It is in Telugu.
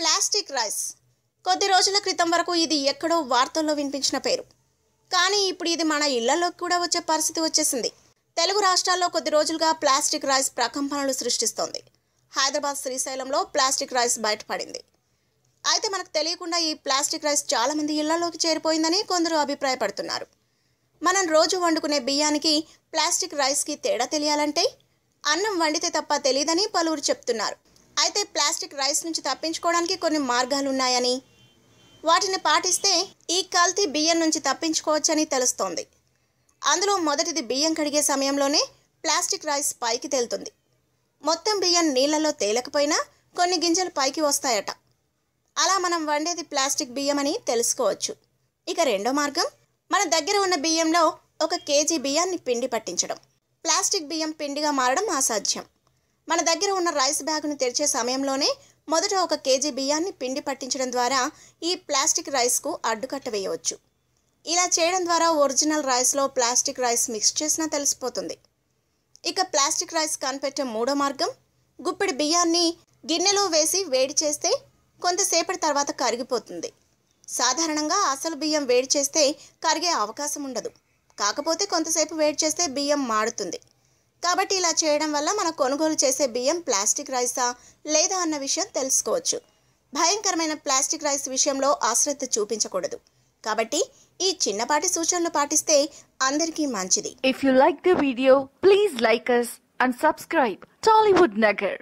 Plastic rice. కొద్ది రోజుల క్రితం వరకు ఇది ఎక్కడో వార్తల్లో వినిపించిన పేరు. కానీ ఇప్పుడు ఇది మన ఇళ్ళలోకి కూడా వచ్చే పరిస్థితి వచ్చేసింది. తెలుగు రాష్ట్రాల్లో కొద్ది రోజులుగా ప్లాస్టిక్ రైస్ ప్రకంపనలు సృష్టిస్తోంది. హైదరాబాద్ శ్రీశైలంలో ప్లాస్టిక్ రైస్ బయటపడింది. అయితే మనకు తెలియకుండా ఈ ప్లాస్టిక్ రైస్ చాలా మంది ఇళ్ళలోకి చేరిపోయిందని కొందరు అభిప్రాయపడుతున్నారు. మనం రోజు వండుకునే బియ్యానికి ప్లాస్టిక్ రైస్కి తేడా తెలియాలంటే అన్నం వండితే తప్ప తెలియదని పలువురు చెప్తున్నారు. అయితే ప్లాస్టిక్ రైస్ నుంచి తప్పించుకోవడానికి కొన్ని మార్గాలు ఉన్నాయని వాటిని పాటిస్తే ఈ కల్తీ బియ్యం నుంచి తప్పించుకోవచ్చని తెలుస్తోంది. అందులో మొదటిది బియ్యం కడిగే సమయంలోనే ప్లాస్టిక్ రైస్ పైకి తేలుతుంది. మొత్తం బియ్యం నీళ్ళలో తేలకపోయినా కొన్ని గింజలు పైకి వస్తాయట. అలా మనం వండేది ప్లాస్టిక్ బియ్యం అని తెలుసుకోవచ్చు. ఇక రెండో మార్గం మన దగ్గర ఉన్న బియ్యంలో ఒక కేజీ బియ్యాన్ని పిండి పట్టించడం. ప్లాస్టిక్ బియ్యం పిండిగా మారడం అసాధ్యం. మన దగ్గర ఉన్న రైస్ బ్యాగును తెరిచే సమయంలోనే మొదట ఒక కేజీ బియ్యాన్ని పిండి పట్టించడం ద్వారా ఈ ప్లాస్టిక్ రైస్కు అడ్డుకట్ట వేయవచ్చు. ఇలా చేయడం ద్వారా ఒరిజినల్ రైస్లో ప్లాస్టిక్ రైస్ మిక్స్ చేసినా తెలిసిపోతుంది. ఇక ప్లాస్టిక్ రైస్ కనిపెట్టే మూడో మార్గం గుప్పిడి బియ్యాన్ని గిన్నెలో వేసి వేడి చేస్తే కొంతసేపటి తర్వాత కరిగిపోతుంది. సాధారణంగా అసలు బియ్యం వేడి చేస్తే కరిగే అవకాశం ఉండదు. కాకపోతే కొంతసేపు వేడి చేస్తే బియ్యం మాడుతుంది. కాబట్టి ఇలా చేయడం వల్ల మనం కొనుగోలు చేసే బియ్యం ప్లాస్టిక్ రైసా లేదా అన్న విషయం తెలుసుకోవచ్చు. భయంకరమైన ప్లాస్టిక్ రైస్ విషయంలో అశ్రద్ధ చూపించకూడదు. కాబట్టి ఈ చిన్నపాటి సూచనలు పాటిస్తే అందరికీ మంచిది. If you like the video please like us and subscribe Tollywood Nagar